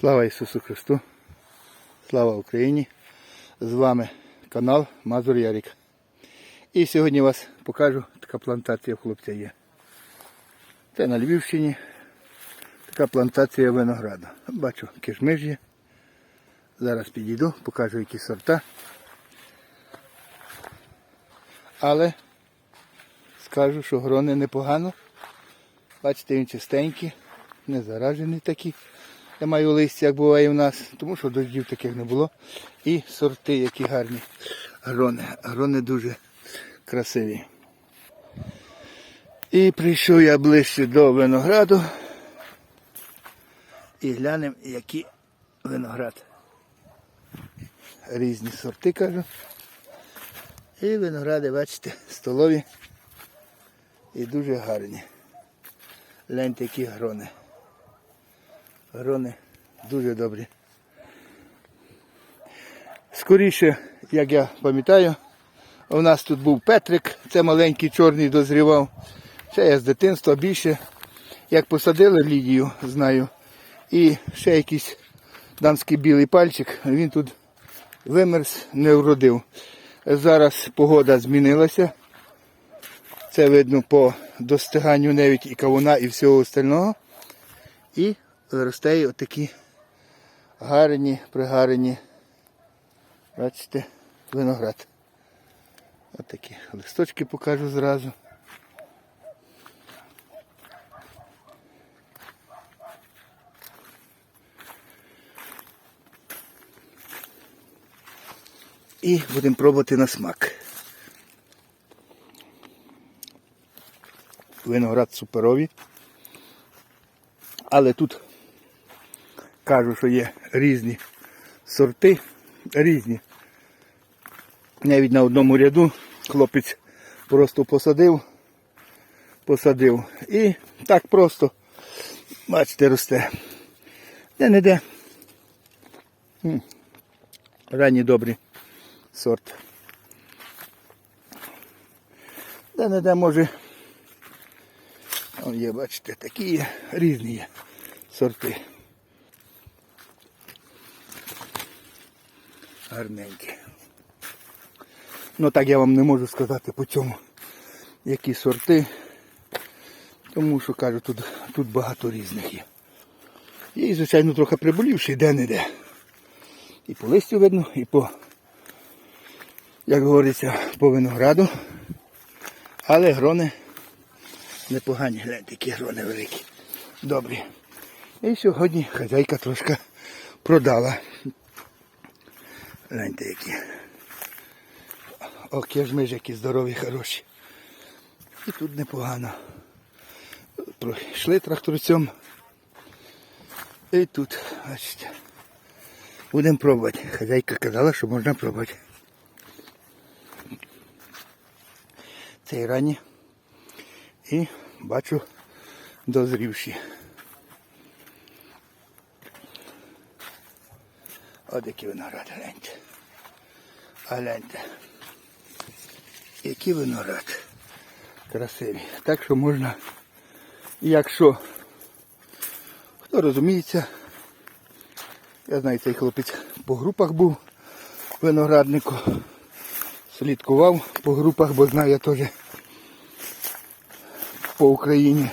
Слава Ісусу Христу! Слава Україні! З вами канал Мазур Ярик. І сьогодні вас покажу, така плантація хлопця є. Це на Львівщині. Така плантація винограду. Бачу кишмиш. Зараз підійду, покажу які сорта. Але скажу, що грони непогано. Бачите, він чистенький, не заражений такий. Маю листя, як буває в нас, тому що дождів таких не було. І сорти, які гарні грони. Грони дуже красиві. І прийшов я ближче до винограду. І глянемо, які виноград. Різні сорти кажу. І виногради, бачите, столові. І дуже гарні. Гляньте, які грони. Грони дуже добрі. Скоріше, як я пам'ятаю, у нас тут був Петрик, це маленький чорний дозрівав. Ще я з дитинства більше. Як посадили Лідію, знаю. І ще якийсь дамський білий пальчик, він тут вимерз, не вродив. Зараз погода змінилася. Це видно по достиганню навіть і кавуна, і всього остального. І виростає отакі гарні, пригарні, бачите, виноград. Отакі листочки покажу зразу. І будемо пробувати на смак. Виноград суперовий. Але тут кажу, що є різні сорти, різні. Навіть на одному ряду хлопець просто посадив, посадив. І так просто, бачите, росте. Де-не-де. Ранній добрий сорт. Де-не-де може. Є, бачите, такі є, різні є сорти. Гарненькі. Ну так я вам не можу сказати по цьому, які сорти. Тому що кажу, тут, тут багато різних є. Є, звичайно, трохи приболівший, де-не-де. І по листю видно, і по, як говориться, по винограду. Але грони непогані, гляньте, які грони великі. Добрі. І сьогодні хазяйка трошки продала. Гляньте які. Ох, кежмиж, які здорові, хороші. І тут непогано. Пройшли тракторцем. І тут, бачите. Будемо пробувати. Хазяйка казала, що можна пробувати. Цей ранні. І бачу дозрівші. От які виноград, гляньте. А гляньте. Який виноград. Красиві. Так що можна, якщо хто розуміється, я знаю, цей хлопець по групах був винограднику. Слідкував по групах, бо знаю я теж по Україні.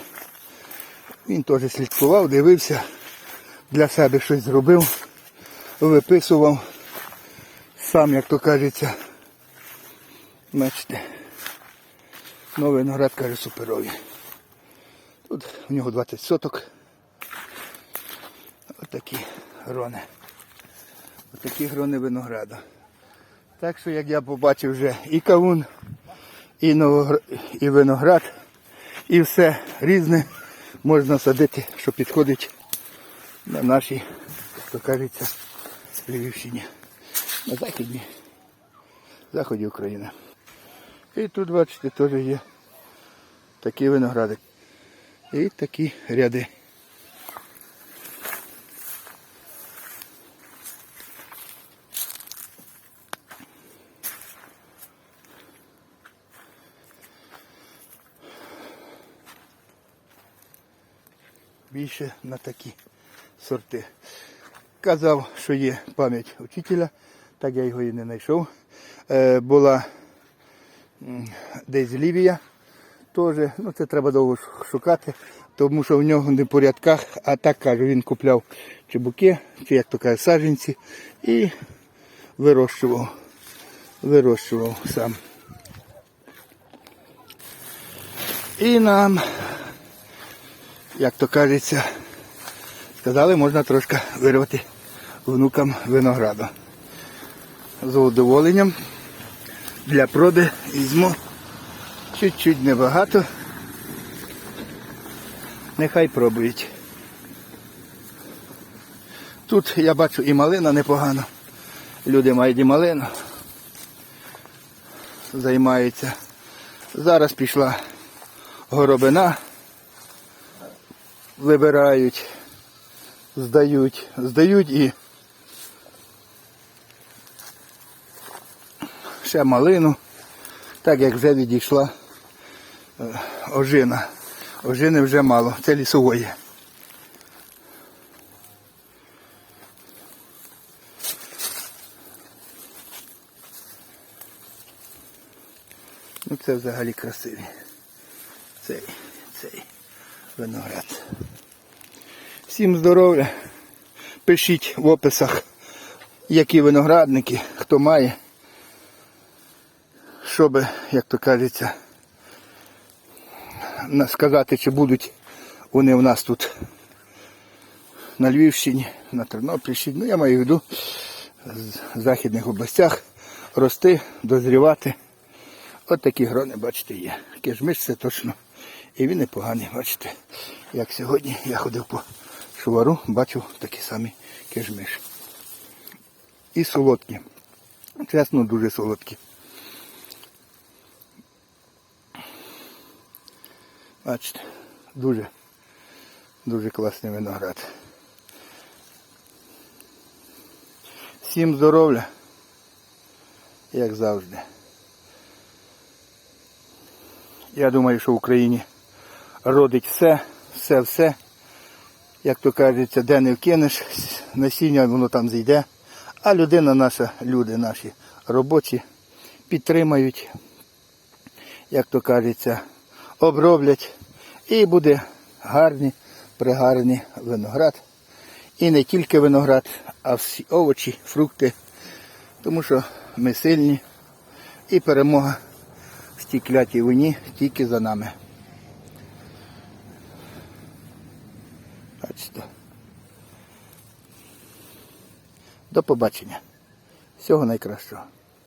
Він теж слідкував, дивився, для себе щось зробив, виписував. Сам, як то кажеться, бачите, ну, виноград каже суперові. Тут у нього 20 соток. Отакі грони. Отакі грони винограду. Так що, як я побачив вже і кавун, і, новогр... і виноград, і все різне можна садити, що підходить на нашій, як то кажеться, Львівщині. На західній, заході України. І тут, бачите, теж є такі виногради. І такі ряди. Більше на такі сорти. Казав, що є пам'ять учителя, так я його і не знайшов. Е, була десь Лівія теж, ну це треба довго шукати, тому що в нього не в порядках, а так каже, він купляв чебуки, чи як то каже, саджанці і вирощував. Вирощував сам. І нам, як то кажеться, сказали, можна трошки вирвати внукам винограду. З задоволенням для проди візьму чуть-чуть небагато. Нехай пробують. Тут я бачу і малина непогано. Люди мають і малину. Займаються. Зараз пішла горобина. Вибирають, здають, здають і ще малину, так як вже відійшла е, ожина. Ожини вже мало, це лісової. Ну це взагалі красиві. Цей, цей виноград. Всім здоров'я. Пишіть в описах, які виноградники, хто має, щоб, як то кажеться, сказати, чи будуть вони у нас тут на Львівщині, на Тернопільщині, ну я маю в виду в західних областях рости, дозрівати. От такі грони, бачите, є. Кишмиш це точно. І він непоганий, бачите. Як сьогодні я ходив по шувару, бачив такі самі кишмиш. І солодкі. Чесно, дуже солодкі. Бачите, дуже, дуже класний виноград. Всім здоров'я, як завжди. Я думаю, що в Україні родить все, все, все. Як то кажеться, де не вкинеш, насіння воно там зійде. А людина наша, люди наші робочі підтримають, як то кажеться, оброблять. І буде гарний, пригарний виноград. І не тільки виноград, а всі овочі, фрукти. Тому що ми сильні і перемога в клятій війні тільки за нами. Бачите. До побачення. Всього найкращого.